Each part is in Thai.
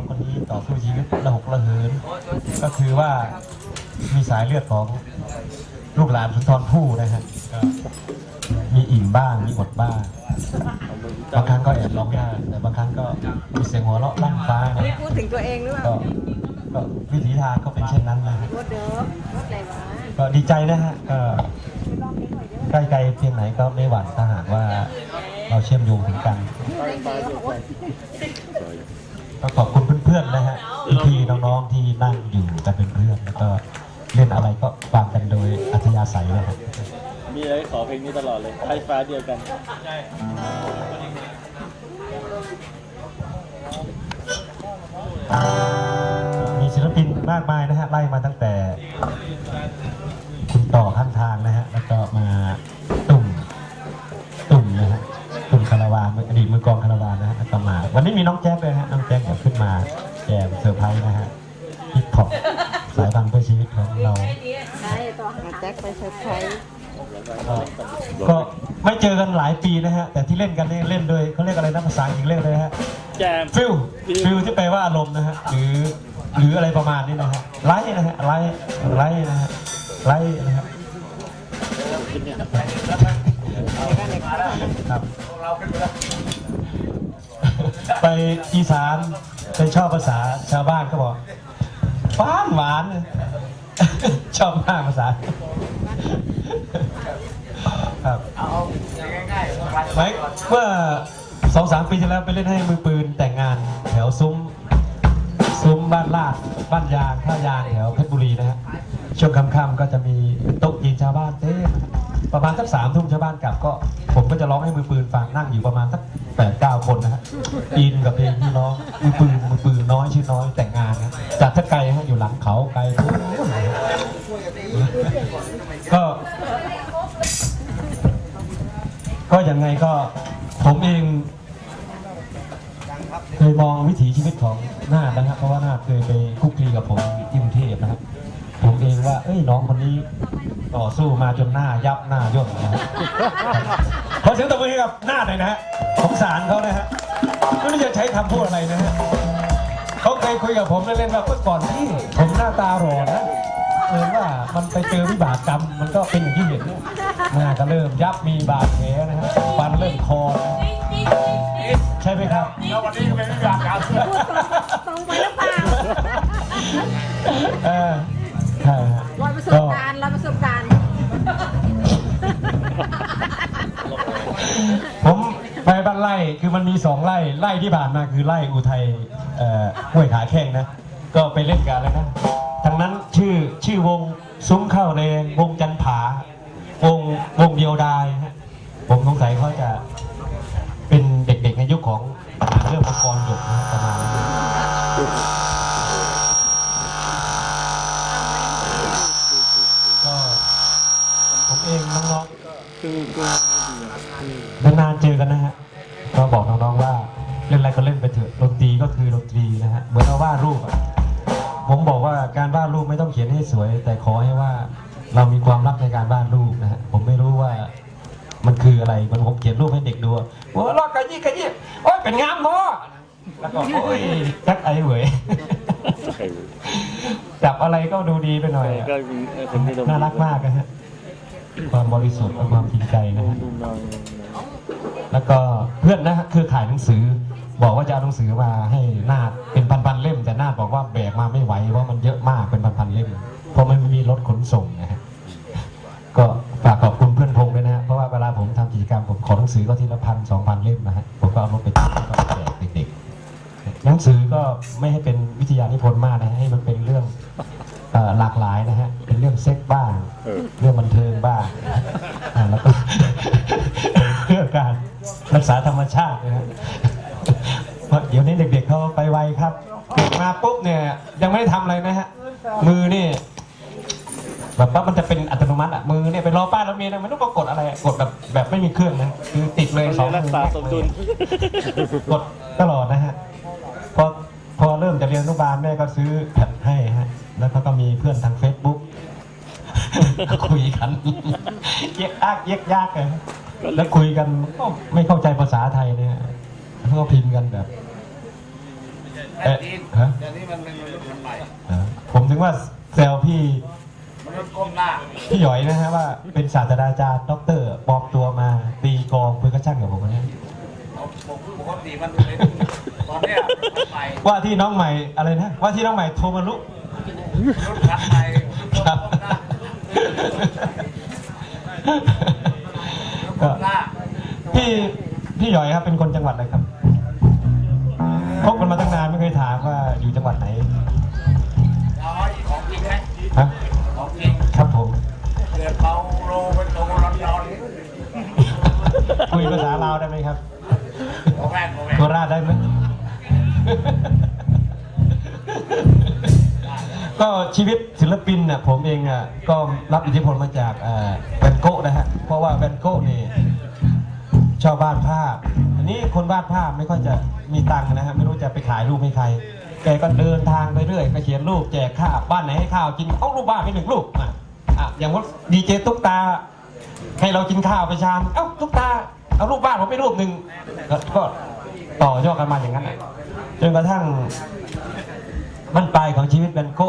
องคนนี้ต่อสู้ชีวิตระหกระเหิน ก็คือว่ามีสายเลือดของลูกหลานสุนทรภู่นะฮะก็มีอิ่มบ้างมีอดบ้างบางครั้งก็แอบร้องไห้แต่บางครั้งก็มีเสียงหัวเราะลั่นฟ้านะพูดถึงตัวเองหรือเปล่าก็ก็วิถีทางก็เป็นเช่นนั้นนะฮะรถเดิมรถอะไรวะก็ดีใจนะฮะก็ใกล้ไกลเพียงไหนก็ไม่หวั่นถ้าหากว่าเราเชื่อมโยงถึงกันก็ขอบคุณเพื่อนนะฮะพี่น้องๆที่นั่งอยู่กันเป็นเพื่อนแล้วก็เล่นอะไรก็ฟังกันโดยอัธยาศัยนะฮะมีอะไรขอเพลงนี้ตลอดเลยไฟฟ้าเดียวกันมีศิลปินมากมายนะฮะไล่มาตั้งแต่ คุณต่อข้างทางนะฮะแล้วก็มาตุ่มตุ่มนะฮะตุ่มคาราวานอดีตมือกองคาราวานนะฮะแล้วก็มาวันนี้มีน้องแจ๊คเลยฮะ ไปเซอร์ไพรส์ก็ไม่เจอกันหลายปีนะฮะ แต่ที่เล่นกันเนี่ยเล่นโดยเขาเรียกอะไรนะภาษาอังกฤษเรียกเลยฮะแจมฟิลฟิลที่แปลว่าอารมณ์นะฮะหรือหรืออะไรประมาณนี้นะฮะไลท์นะฮะไลท์ไลท์นะฮะไลท์นะครับครับไปอีสานไปชอบภาษาชาวบ้านเขาบอกหวานหวานชอบมากภาษา ครับไหมเมื่อสองสามปีที่แล้วไปเล่นให้มือปืนแต่งงานแถวซุ้มซุ้มบ้านลาดบ้านยางท่ายางแถวเพชรบุรีนะฮะช่วงค่ำๆก็จะมีโต๊ะยิงชาวบ้านเต้ประมาณสักสามทุ่มชาวบ้านกลับก็ ผมก็จะร้องให้มือปืนฟังนั่งอยู่ประมาณสักแปดเก้าคนนะฮะอินกับเพลงที่ร้องมือปืนมือปืนน้อยชื่อน้อยแต่งงานนะจากท่าไกลฮะอยู่หลังเขาไกลทุก ก็ก็ยังไงก็ผมเองเคยมองวิถีชีวิตของนาดนะครับ เพราะว่านาดเคยไปคุกคีกับผมที่กรุงเทพนะครับ ผมเองว่า เอ้ยน้องคนนี้ต่อสู้มาจนหน้ายับหน้าย่นนะฮะขอเสียงตบมือให้กับนาดหน่อยนะฮะสงสารเขานะฮะไม่รู้จะใช้คำพูดอะไรนะฮะเขาเคยคุยกับผมเล่นๆว่าเมื่อก่อนที่ผมหน้าตาหล่อนะ เห็นว่ามันไปเจอวิบากกรรมมันก็เป็นอย่างที่เห็นเนี่ยหน้าก็เริ่มยับมีบาดแผลนะฮะฟันเริ่มคอนะใช่ไหมครับ แล้ววันนี้เป็นวิบากกรรมตรงไปหรือเปล่าเออใช่ฮะร้อยประสบก็การณ์ร้อยประสบการณ์ผมไปบ้านไร่คือมันมีสองไร่ไร่ที่ผ่านมาคือไร่อุทัยเอ่อห้วยขาแข้งนะ ก็ไปเล่นกันแล้วนะ ทางนั้นชื่อชื่อวงซุ้มข้าวแดงวงจันผาวงวงเดียวดายฮะผมสงสัยเขาจะเป็นเด็กๆในยุคของเรื่องมังกรหยกนะประมาณนั้ก็ผมเองน้องๆคือคือนานๆเจอกันนะฮะก็บอกน้องๆว่าเล่นอะไรก็เล่นไปเถอะดนตรีก็คือดนตรีนะฮะเหมือนเราวาดรูปอะ ผมบอกว่าการวาดรูปไม่ต้องเขียนให้สวย แต่ขอให้ว่าเรามีความรักในการวาดรูปนะฮะผมไม่รู้ว่ามันคืออะไรมันผมเขียนรูปให้เด็กดูอะโอ้ยลอกกระยี่กระยี่โอ้ยเป็นงามเนาะแล้วก็โอ้ยจักไอ้เหวยใครรู้จับอะไรก็ดูดีไปหน่อยอะก็มีเออคนที่น่ารักมากนะฮะความบริสุทธิ์และความจริงใจนะฮะดูน้องแล้วก็เพื่อนนะฮะคือขายหนังสือ บอกว่าจะเอาหนังสือมาให้นาดเป็นพันๆเล่ม แต่นาดบอกว่าแบกมาไม่ไหวเพราะมันเยอะมากเป็นพันๆเล่ม เพราะมันไม่มีรถขนส่งนะฮะก็ฝากขอบคุณเพื่อนพงษ์ด้วยนะฮะเพราะว่าเวลาผมทำกิจกรรมผมขอหนังสือก็ทีละพันสองพันเล่มนะฮะผมก็เอารถไปแจกเด็กๆหนังสือก็ไม่ให้เป็นวิทยานิพนธ์มากนะฮะให้มันเป็นเรื่องหลากหลายนะฮะเป็นเรื่องเซ็กบ้างเรื่องบันเทิงบ้างแล้วก็เพื่อการรักษาธรรมชาตินะฮะ เพราะเดี๋ยวนี้เด็กๆเขาไปไวครับเด็กมาปุ๊บเนี่ยยังไม่ได้ทำอะไรนะฮะมือนี่แบบว่ามันจะเป็นอัตโนมัติอะมือเนี่ยไปรอป้ายรถเมล์นะไม่ต้องมากดอะไรอะกดแบบแบบไม่มีเครื่องนะคือติดเลยสองรักมือษาสมดุล กดตลอดนะฮะพอพอเริ่มจะเรียนอนุบาลแม่ก็ซื้อแผ่นให้ฮะแล้วเขาก็มีเพื่อนทาง Facebook คุยกัน เย็กอักเย็กยากเลยแล้วคุยกันก็ไม่เข้าใจภาษาไทยเนี่ย เขาก็พิมพ์กันแบบเอ๊ะฮะเดี๋ยวนี้มันเป็นมนุษย์คนใหม่อ่าผมถึงว่าแซวพี่มนุษย์ก้มหน้าพี่หยอยนะฮะว่าเป็นศาสตราจารย์ด็อกเตอร์ปลอมตัวมาตีกลองเพื่อกระช่างกับผมวันนี้ผมปกติมันเป็นตอนเนี้ยคนใหม่ว่าที่น้องใหม่อะไรนะว่าที่น้องใหม่โทรมาลุมนุษย์พันใหม่ครับก้มหน้า พี่พี่หยอยครับเป็นคนจังหวัดอะไรครับ ชีวิตศิลปินน่ะผมเองอะก็รับอิทธิพลมาจากแวนโก้นะฮะเพราะว่าแวนโก้นี่ชอบวาดภาพ อันนี้คนวาดภาพไม่ค่อยจะมีตังค์นะฮะไม่รู้จะไปขายรูปให้ใคร แกก็เดินทางไปเรื่อยก็เขียนรูปแจกข้าวบ้านไหนให้ข้าวกินเอารูปบ้านไปหนึ่งรูปอะอะอย่างว่าดีเจตุ๊กตา ให้เรากินข้าวไปชามเอ้าตุ๊กตาเอารูปบ้านผมไปรูปหนึ่งก็ต่อยอดกันมาอย่างนั้นจนกระทั่งมันปลายของชีวิตแวนโก้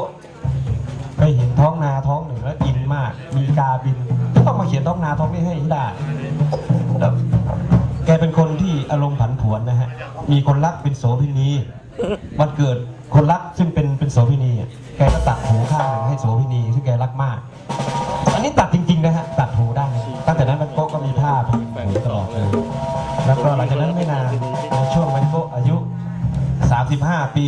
ไปเห็นท้องนาท้องหนึ่งแล้วอินมาก มีกาบินก็ต้องมาเขียนท้องนาท้องนี้ให้ได้แล้วแกเป็นคนที่อารมณ์ผันผวนนะฮะ มีคนรักเป็นโสเภณีวันเกิดคนรักซึ่งเป็นเป็นโสเภณีแกก็ตัดหูข้างหนึ่งให้โสเภณีซึ่งแกรักมาก อันนี้ตัดจริงๆนะฮะตัดหูได้ตั้งแต่นั้นแวนโกก็มีผ้าพันหูตลอดเลยแล้วก็หลังจากนั้นไม่นานในช่วงแวนโก้อายุ 35 ปี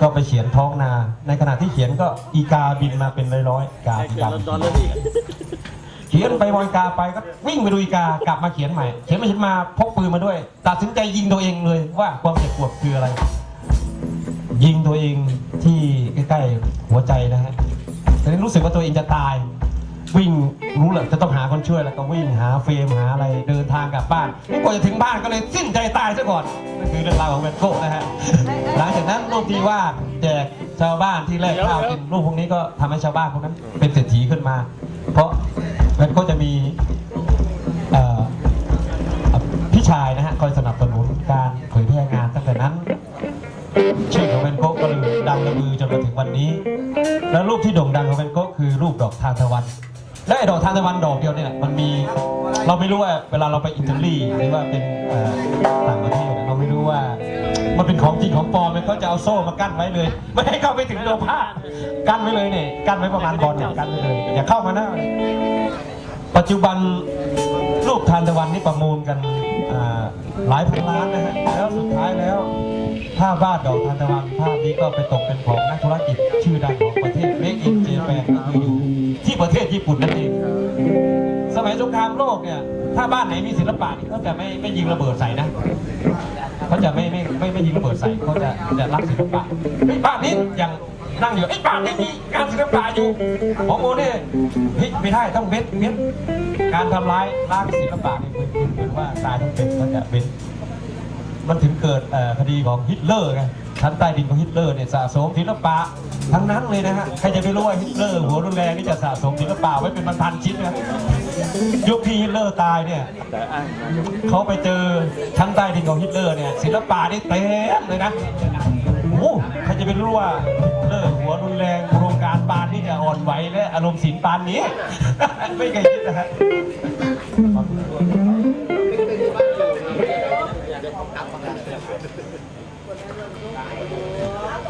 ก็ไปเขียนท้องนา ในขณะที่เขียนก็อีกาบินมาเป็นร้อยๆกาอีกาลอนที่เขียนไปบอยกาไปก็วิ่งไปดูอีกากลับมาเขียนใหม่ เขียนไปเขียนมาพกปืนมาด้วย ตัดสินใจยิงตัวเองเลยว่าความเจ็บปวดคืออะไร ยิงตัวเองที่ใกล้ๆหัวใจนะฮะแต่รู้สึกว่าตัวเองจะตาย วิ่งรู้แหละจะต้องหาคนช่วยแล้วก็วิ่งหาเฟรมหาอะไรเดินทางกลับบ้านกว่าจะถึงบ้านก็เลยสิ้นใจตายซะก่อนนั่นคือเรื่องราวของแวนโก้นะฮะหลังจากนั้นรูปที่วาแจกชาวบ้านที่แลกข้าวกินรูปพวกนี้ก็ทำให้ชาวบ้านพวกนั้นเป็นเศรษฐีขึ้นมา เพราะแวนโก้จะมีพี่ชายนะฮะคอยสนับสนุนการเผยแพร่งานตั้งแต่นั้นชื่อของแวนโก๊ะก็เลยดังระบือจนมาถึงวันนี้ แล้วรูปที่โด่งดังของแวนโก๊ะคือรูปดอกทานตะวัน และไอ้ดอกทานตะวันดอกเดียวเนี่ยมันมีเราไม่รู้ว่าเวลาเราไปอิตาลีหรือว่าเป็นต่างประเทศเนี่ยเราไม่รู้ว่ามันเป็นของจริงของปลอมเขาจะเอาโซ่มากั้นไว้เลย ไม่ให้เข้าไปถึงโลผ้ากั้นไว้เลยเนี่ยกั้นไว้ประมาณบอลเนี่ยกั้นไว้เลยอย่าเข้ามานะปัจจุบันรูปทานตะวันนี่ประมูลกันหลายพันล้านนะฮะแล้วสุดท้ายแล้วภาพวาดดอกทานตะวันภาพนี้ก็ไปตกเป็นของนักธุรกิจชื่อดังของประเทศเมกอินเจแปนก็คืออยู่ ที่ประเทศญี่ปุ่นนั่นเองสมัยสงครามโลกเนี่ย ถ้าบ้านไหนมีศิลปะนี่เขาจะไม่ไม่ยิงระเบิดใส่นะเขาจะไม่ไม่ไม่ไม่ยิงระเบิดใส่เขาจะจะรักศิลปะบ้านนี้อยังนั่งอยู่ไอ้บ้านนี้มีงานศิลปะอยู่ของโมเนี่ยไม่ได้ต้องเว้นเว้นการทำร้ายล้างศิลปะนี่คือคือเหมือนว่าตายทั้งเป็นเขาจะเว้น มันถึงเกิดคดีของฮิตเลอร์ไงชั้นใต้ดินของฮิตเลอร์เนี่ยสะสมศิลปะทั้งนั้นเลยนะฮะใครจะไปรู้ว่าฮิตเลอร์หัวรุนแรงนี่จะสะสมศิลปะไว้เป็นพันๆชิ้นนะยุคที่ฮิตเลอร์ตายเนี่ยเขาไปเจอชั้นใต้ดินของฮิตเลอร์เนี่ยศิลปะนี่เต็มเลยนะโอ้ใครจะไปรู้ว่าฮิตเลอร์หัวรุนแรงโครงการปานนี่จะอ่อนไหวและอารมณ์สินปานนี้ ไม่เคยคิดนะฮะ 来。